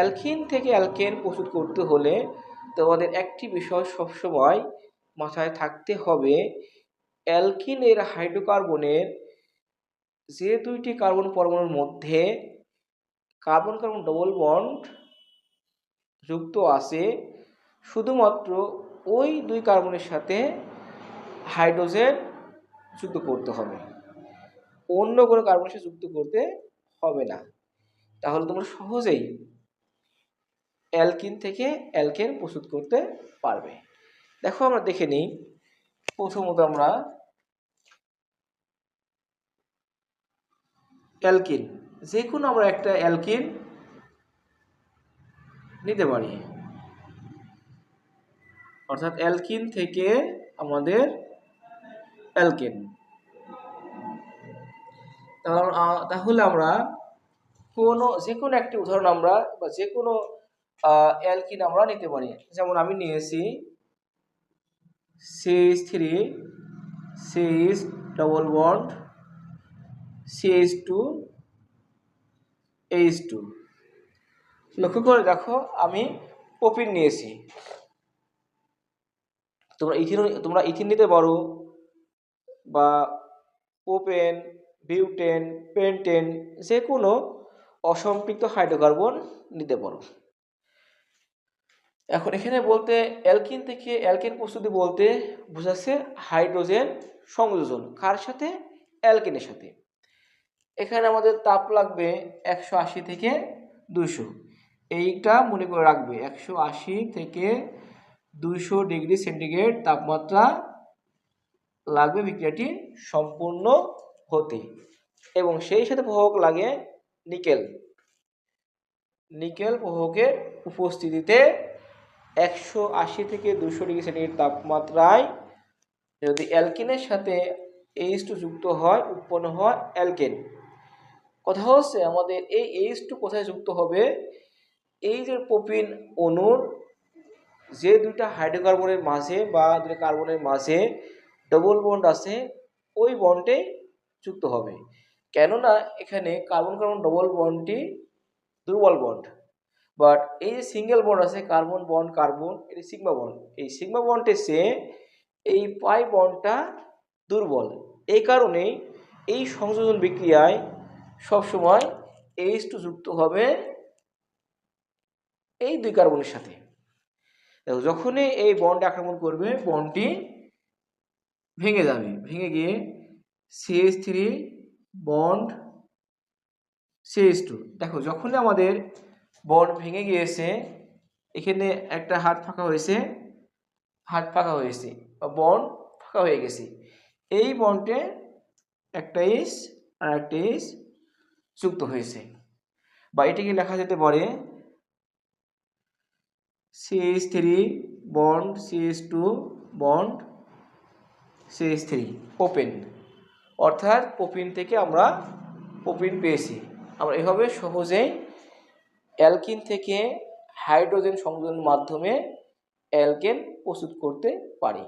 Alkyne থেকে alkane প্রস্তুত করতে হলে তোমাদের একটি বিষয় সবসময় মাথায় থাকতে হবে। অ্যালকিনের হাইড্রোকার্বনের যে দুইটি কার্বন পরমাণুর মধ্যে কার্বন কার্বন ডবল বন্ড যুক্ত আছে, শুধুমাত্র ওই দুই কার্বনের সাথে হাইড্রোজেন যুক্ত করতে হবে। অন্য কোনো কার্বনের সাথে যুক্ত করতে হবে না। তাহলে তোমরা সহজেই অ্যালকিন থেকে অ্যালকেন প্রস্তুত করতে পারবে। দেখো আমরা দেখে নিই। প্রথমত আমরা অ্যালকিন যে কোনো আমরা একটা অ্যালকিন নিতে পারি। অর্থাৎ অ্যালকিন থেকে আমাদের অ্যালকেন। তাহলে আমরা কোনো যে কোনো একটি উদাহরণ আমরা বা যে কোনো অ্যালকিন আমরা নিতে পারি। যেমন আমি নিয়েছি CH three CH double bond CH two H two লক্ষ্য করে দেখো, আমি প্রোপিন নিয়েছি। তোমরা ইথিন তোমরা ইথিন নিতে পারো, বা প্রোপেন, বিউটেন, পেন্টেন যে কোনো অসম্পৃক্ত হাইড্রোকার্বন নিতে পারো। এখন এখানে বলতে অ্যালকিন থেকে অ্যালকিন প্রস্তুতি বলতে বোঝাচ্ছে হাইড্রোজেন সংযোজন, কার সাথে? অ্যালকিনের সাথে। এখানে আমাদের তাপ লাগবে একশো আশি থেকে দুশো এইটা মনে করে রাখবে, একশো আশি থেকে দুইশো ডিগ্রি সেন্টিগ্রেড তাপমাত্রা লাগবে বিক্রিয়াটি সম্পূর্ণ হতে। এবং সেই সাথে প্রভাবক লাগে নিকেল। নিকেল প্রভাবকের উপস্থিতিতে একশো আশি থেকে দুশো ডিগ্রি সেন্টিগ্রেড তাপমাত্রায় যদি অ্যালকিনের সাথে এইচ টু যুক্ত হয়, উৎপন্ন হয় অ্যালকেন। কথা হচ্ছে আমাদের এই এইচ টু কোথায় যুক্ত হবে? এই যে প্রোপিন অণুর যে দুইটা হাইড্রোকার্বনের মাঝে বা দুটো কার্বনের মাঝে ডবল বন্ড আছে, ওই বন্ডে যুক্ত হবে। কেননা এখানে কার্বন কার্বন ডবল বন্ডটি দুর্বল বন্ড বাট এই যে সিঙ্গেল বন্ড আছে কার্বন বন্ড কার্বন এটি সিগমা বন্ড এই সিগমা বন্ডে সে এই পাই বন্ডটা দুর্বল। এই কারণেই এই সংযোজন বিক্রিয়ায় সবসময় এইচ টু যুক্ত হবে এই দুই কার্বনের সাথে। যখনই এই বন্ড আক্রমণ করবে বন্ডটি ভেঙে যাবে। ভেঙে গিয়ে CH three bond CH two দেখো, যখনই আমাদের বন্ড ভেঙে গিয়েছে, এখানে একটা হাত ফাঁকা হয়েছে, হাত ফাঁকা হয়েছে বা বন্ড ফাঁকা হয়ে গেছে। এই বন্ডে একটা ইস আর একটা ইস যুক্ত হয়েছে। বা এটিকে লেখা যেতে পারে CH three bond CH two bond CH three open অর্থাৎ পোপিন থেকে আমরা পোপিন পেয়েছি। আমরা এভাবে সহজেই অ্যালকিন থেকে হাইড্রোজেন সংযোজনের মাধ্যমে অ্যালকেন প্রস্তুত করতে পারি।